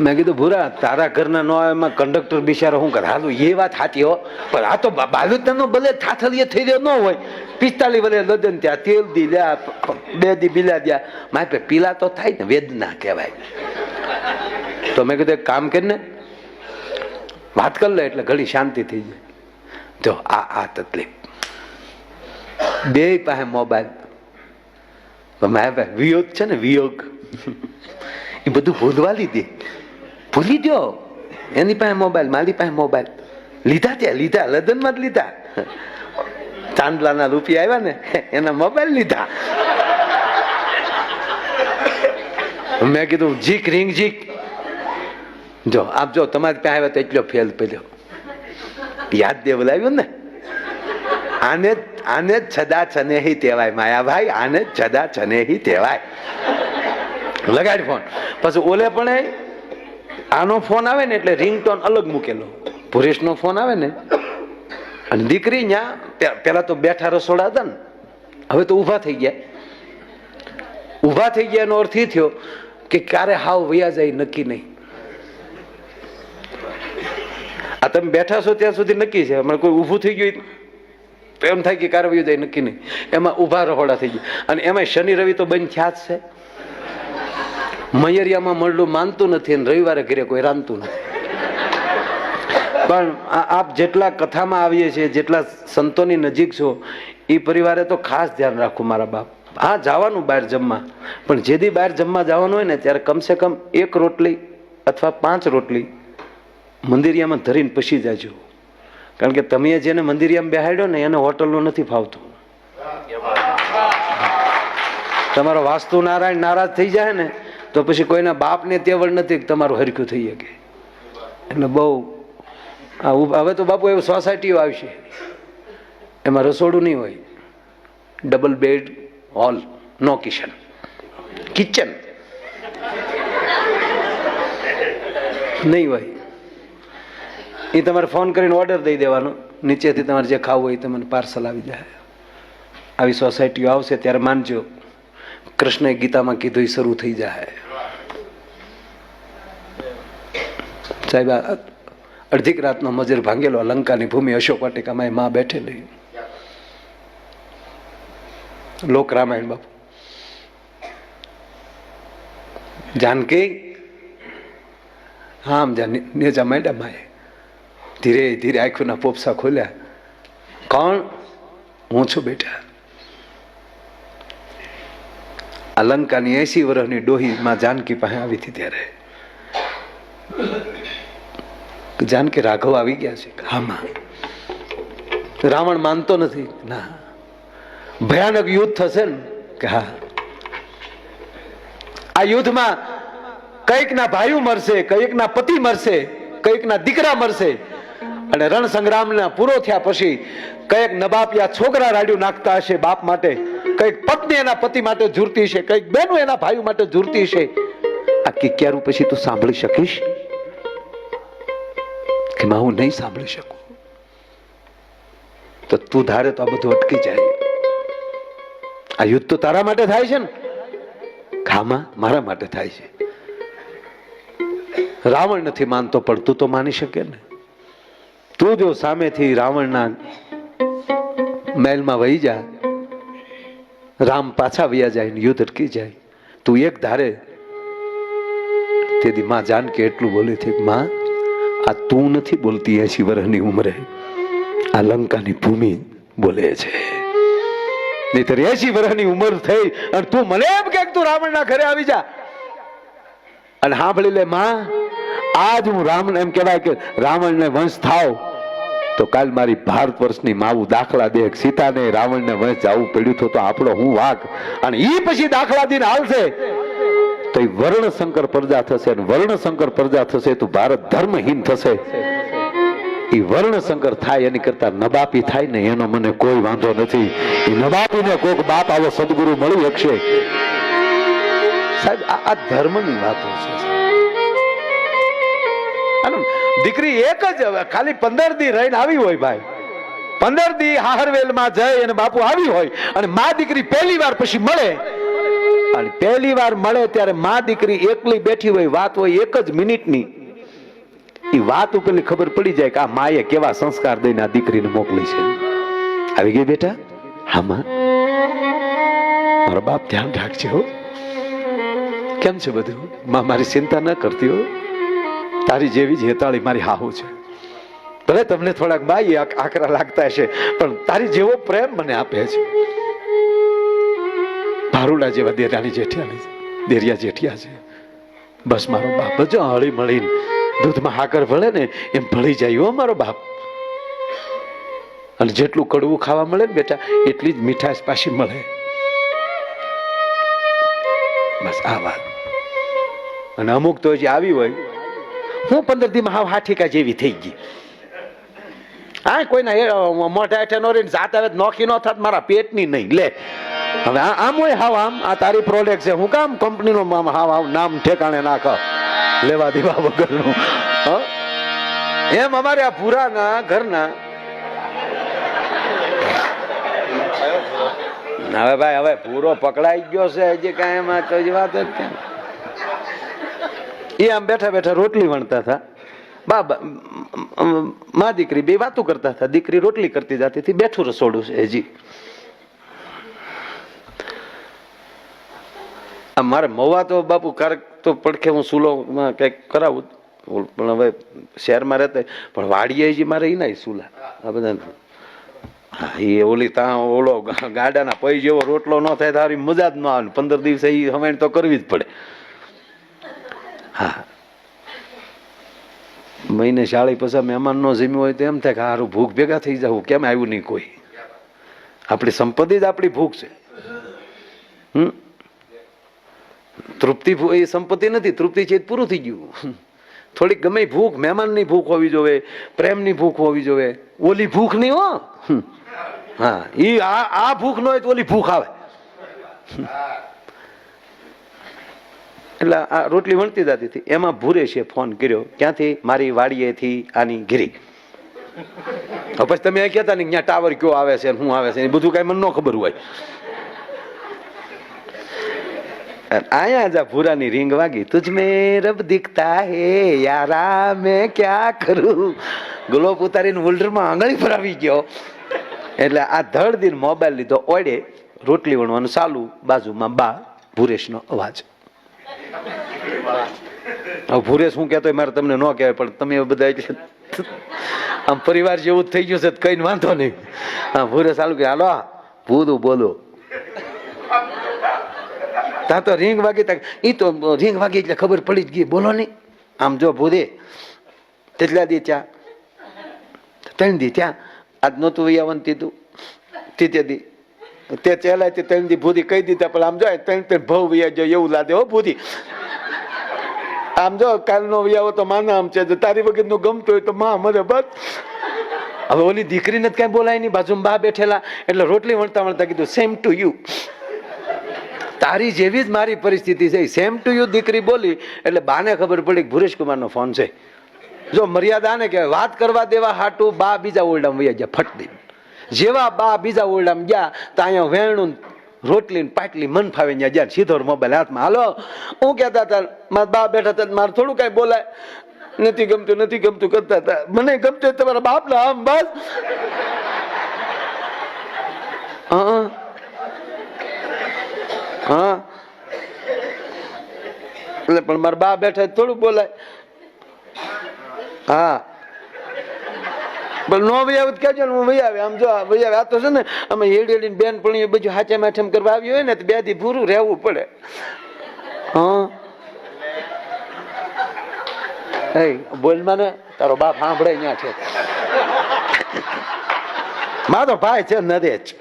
મેં કીધું, ભૂરા, તારા ઘરના નો આવે, એમાં કંડક્ટર બિચારો શું કરે? હાલું, એ વાત સાચી હો. પણ આ તો બાલુતનો ભલે થાથલીએ થઈ રહ્યો ન હોય, પિસ્તાલીસ વલે લદન ત્યાં તેલ દી લ્યા બે દી બિલા દ્યા મારે પે પીલા તો થાય ને, વેદના કહેવાય. તો મેં કીધું, એક કામ કરીને વાત કરી લે, એટલે ઘડી શાંતિ થઈ જાય. જો, આ આ તકલીફ. બે પાસે મોબાઈલ. મારા વિયોગ છે ને, વિયોગ. એ બધું ભૂલવા લીધી. ભૂલી ગયો એની પાસે મોબાઈલ મારી પાસે મોબાઈલ લીધા ત્યાં લીધા લગ્નમાં જ લીધા ચાંદલાના રૂપિયા આવ્યા ને એના મોબાઈલ લીધા મેં કીધું જીક રિંગ જીક જો આપ જો તમારી પાસે આવ્યા તો એટલો ફેલ પેલો યાદ દેવલાવ્યું ને આને આને છદા છનેહી કહેવાય માયાભાઈ આને છદા છનેહી કહેવાય લગાડ ફોન પછી ઓલે પણ આનો ફોન આવે ને એટલે રિંગટોન અલગ મૂકેલો. પુરેશનો ફોન આવે ને, અને દીકરી ત્યાં પેલા તો બેઠા રસોડા હતા ને, હવે તો ઊભા થઈ ગયા. ઊભા થઈ ગયા એનો અર્થ એ થયો કે ક્યારે હાવ વયા જાય નક્કી નહીં. આ તમે બેઠા છો ત્યાં સુધી નક્કી છે, હમણાં કોઈ ઊભું થઈ ગયું એમ થાય કે ક્યારે વયું જાય નક્કી નહીં. એમાં ઊભા રહોડા થઈ ગયા. અને એમાં શનિ રવિ તો બંધ થયા જ છે. મયરિયામાં મળલું માનતું નથી અને રવિવારે ઘરે કોઈ રાંધતું નથી. પણ આપ જેટલા કથામાં આવીએ છીએ જેટલા સંતોની નજીક છો એ પરિવારે તો ખાસ ધ્યાન રાખવું મારા બાપ. હા જવાનું બહાર જમવા. પણ જેથી બહાર જમવા જવાનું હોય ને ત્યારે કમસે કમ એક રોટલી અથવા પાંચ રોટલી મંદિરિયામાં ધરીને પછી જાજો. કારણ કે તમે જેને મંદિરિયામાં બેહાડ્યો ને એને હોટલનું નથી ફાવતું. તમારો વાસ્તુ નારાયણ નારાજ થઈ જાય ને તો પછી કોઈના બાપને તેવડ નથી તમારું હરખ્યું થઈ શકે. એટલે બહુ હવે તો બાપુ એવું સોસાયટીઓ આવશે. એમાં રસોડું નહીં હોય. ડબલ બેડ હોલ નો કિચન કિચન નહીં હોય. એ તમારે ફોન કરીને ઓર્ડર દઈ દેવાનો. નીચેથી તમારે જે ખાવું હોય તમને પાર્સલ આવી જાય. આવી સોસાયટીઓ આવશે ત્યારે માનજો. કૃષ્ણએ ગીતામાં કીધું એ શરૂ થઈ જાય. સાહેબ અડધીક રાતનો મજર ભાંગેલો લંકાની ભૂમિ અશોક વાટિકામાં માં બેઠેલી. લોક રામાયણ બાપુ. જાનકી? હા જા, નેજા માંડ્યા માએ ધીરે ધીરે આંખોના પોપસા ખોલ્યા. કોણ? હું છું બેટા. લંકાની એસી વર્ષની ડોહી માં જાનકી પાસે આવી હતી ત્યારે. જાનકી રાઘવ આવી ગયા છે. હામાં. રાવણ માનતો નથી. ના. ભયાનક યુદ્ધ થશે ને? કે હા. આ યુદ્ધમાં કંઈક ના ભાઈઓ મરશે કંઈક ના પતિ મરશે કંઈક ના દીકરા મરશે. અને રણ સંગ્રામના પૂરો થયા પછી કંઈક નબાપિયા છોકરા રાડ્યું નાખતા હશે બાપ માટે કંઈક પત્ની એના પતિ માટે ઝૂરતી છે કંઈક બેનો એના ભાઈઓ માટે ઝૂરતી છે આ કિક્યારું પછી તું સાંભળી શકીશ? કે માં હું નહીં સાંભળી શકું? તો તું ધારે તો આ બધું અટકી જાય. આ યુદ્ધ તો તારા માટે થાય છે ને? ખામાં મારા માટે થાય છે. રાવણ નથી માનતો, પણ તું તો માની શકે ને? તું જો સામેથી રાવણના મહેલમાં વહી જા, રામ પાછા વયા જાય ને યુદ્ધ અટકી જાય. તું એક ધારે. તેથી માં જાનકી એટલું બોલે છે માં આ તું નથી બોલતી એસી વર્ષની ઉંમરે. આ લંકાની ભૂમિ બોલે છે. નહીતર એસી વર્ષની ઉંમર થઈ અને તું મને એમ કે તું રાવણના ઘરે આવી જા. અને સાંભળી લે માં, આજ હું રામ એમ કહેવાય કે રાવણને વંશ થાવ, તો કાલ મારી ભારત વર્ષની માવું દાખલા દે. સીતાને રાવણને વંશ જવું પડ્યું તો આપણો હું વાઘ. અને ઈ પછી દાખલા દીને હાલશે. તો એ વર્ણશંકર પ્રજા થશે અને વર્ણશંકર પ્રજા થશે તો ભારત ધર્મહીન થશે. એ વર્ણશંકર થાય એની કરતા નબાપી થાય ને એનો મને કોઈ વાંધો નથી. એ નબાપીને કોક બાપ આવો સદગુરુ મળી શકશે. સાહેબ, આ ધર્મની વાતો છે. દીકરી એક જ ખાલી પંદર દી રહીને આવી હોય ભાઈ. પંદર દી હાહરવેલમાં જઈ અને બાપુ આવી હોય અને મા દીકરી પહેલી વાર પછી મળે. અને પહેલી વાર મળે ત્યારે મા દીકરી એકલી બેઠી હોય, વાત હોય એક જ મિનિટની. એ વાત ઉપરની ખબર પડી જાય કે આ માએ કેવા સંસ્કાર દઈને આ દીકરીને મોકલી છે. આવી ગઈ બેટા? હા, માં. મારો બાપ ધ્યાન રાખજે હો. કેમ છે બધું? માં મારી ચિંતા ન કરતી હો. તારી જેવી જ હેતાળી મારી હાહુ છે. ભલે તમને થોડાક બાઈ આકરા લાગતા હશે, પણ તારી જેવો પ્રેમ મને આપે છે. ભારુડા જેવા દેરાની જેઠિયાની દેરિયા જેઠિયા છે. બસ મારો બાપ જ હળી મળીને દૂધમાં હાકર ભળે ને એમ ભળી જાય હો મારો બાપ. અને જેટલું કડવું ખાવા મળે ને બેટા, એટલી જ મીઠાશ પાછી મળે. બસ આ વાત. અને અમુક તો જે આવી હોય. હું પંદર દી હાવ હાઠીકા જેવી થઈ ગઈ. હા, કોઈના મોઢા હેઠે નો રહીને જાત આવે નોખી નો થાત, મારા પેટની નહીં. લે. હવે આમ હોય હાવ આમ. આ તારી પ્રોડક્ટ છે. હું કામ કંપનીનો આમ હાવ હાવ નામ ઠેકાણે નાખ. લેવા દેવા વગરનું? એમ અમારે આ પુરાના ઘરના. હવે ભાઈ, હવે પૂરો પકડાઈ ગયો છે. હજી કાંઈ એમાં તો વાત જ એ આમ બેઠા બેઠા રોટલી વણતા હતા. બાબા, મા દીકરી બે વાતો કરતા હતા. દીકરી રોટલી કરતી જતી હતી, બેઠું રસોડું છે હજી. આ મારે મવા તો બાપુ ક્યારેક તો પડખે હું સુલોમાં કંઈક કરાવું પણ હવે શહેરમાં રહેતા પણ વાડીએ જે મારે એના સુલા. આ બધા એ ઓલી ત્યાં ઓલો ગાડાના પૈ જેવો રોટલો ન થાય તારી મજા જ ન આવે. પંદર દિવસે એ હમણાં તો કરવી જ પડે. હા. મહિને શાળી પછી મહેમાન નો જીમ્યું હોય તો એમ થાય કે હારું ભૂખ ભેગા થઈ જવું. કેમ આવ્યું નહીં કોઈ? આપણી સંપત્તિ જ આપણી ભૂખ છે. હમ? તૃપ્તિ એ સંપત્તિ નથી, તૃપ્તિ છે પૂરું થઈ ગયું. થોડીક ગમે ભૂખ, મહેમાનની ભૂખ હોવી જોવે, પ્રેમની ભૂખ હોવી જોવે. ઓલી ભૂખ નહીં હો. હા એ આ ભૂખ ન હોય તો ઓલી ભૂખ આવે. એટલે આ રોટલી વણતી જતી હતી. એમાં ભૂરે ફોન કર્યો. ક્યાંથી? મારી વાડીએથી આની ઘીરી. પછી તમે કહેતા ને ત્યાં ટાવર કયો આવે છે શું આવે છે એ બધું કાંઈ મને ન ખબર હોય. આયા જા ભૂરાની રીંગ વાગી. તુજ મેં રબ દિખતા હે, યારા મેં ક્યાં કરું? ગ્લોબ ઉતારીને હોલ્ડરમાં આંગળી પર આવી ગયો. એટલે આ ધડ દિન મોબાઈલ લીધો ઓડે રોટલી વણવાનું ચાલુ. બાજુમાં બા ભૂરેશનો અવાજ. હવે ભૂરેશ શું કહેતો મારે તમને ન કહેવાય, પણ તમે બધા આમ પરિવાર જેવું જ થઈ ગયું છે કઈ વાંધો નહીં. હા, ભૂરે સારું કે હાલો ભૂદું બોલો. તા તો રીંગ વાગી તા એ તો રીંગ વાગી એટલે ખબર પડી જ ગઈ, બોલો નહીં. આમ જો ભૂરે, તેટલા દી ત્યાં ત્રણ દી ત્યાં આજ નહોતું વૈયાવન તીધું તીતે દી તે ચેલા તે ત્રણ દી ભૂરી કહી દીધા, પણ આમ જો ત્રણ ત્રણ ભવ વૈયા જો, એવું લાદે હો ભૂરી આમ જો, કાલનો વ્યાવો તો માના આમ છે તારી વગરનું ગમતું હોય તો માં મરે બસ. હવે ઓલી દીકરીને કાંઈ બોલાય નહીં બાજુમાં બા બેઠેલા, એટલે રોટલી વણતા વણતા કીધું સેમ ટુ યુ તારી જેવી જ મારી પરિસ્થિતિ છે સેમ ટુ યુ દીકરી બોલી, એટલે બાને ખબર પડી કે ભુરેશ કુમારનો ફોન છે. જો મર્યાદા ને કે વાત કરવા દેવા હાટું, બા બીજા ઓરડામાં વૈયા ગયા, ફટ દઈને જેવા બા બીજા ઓરડામાં ગયા, તો અહીંયા વેણું રોટલી પાટલી મન ફાવે ત્યાં સીધો મોબાઈલ હાથમાં. હાલો, હું કહેતા હતા, મારા બા બેઠા હતા, મારે થોડું કાંઈ બોલાય. નથી ગમતું નથી ગમતું, કરતા હતા. મને ગમતું તમારા બાપના આમ બસ. હા હા. એટલે પણ મારા બા બેઠા થોડું બોલાય. હા. નો ભાઈ આવે કહેજો હું ભાઈ આવે. તો છે ને અમે હેડી હેડીને બેન પણ બધું હાચે માઠેમ કરવા આવી હોય ને તો બે ભૂરું રહેવું પડે. હા? બોલ મને. તારો બાપ સાંભળે ત્યાં છે. મારો ભાઈ છે નરેશ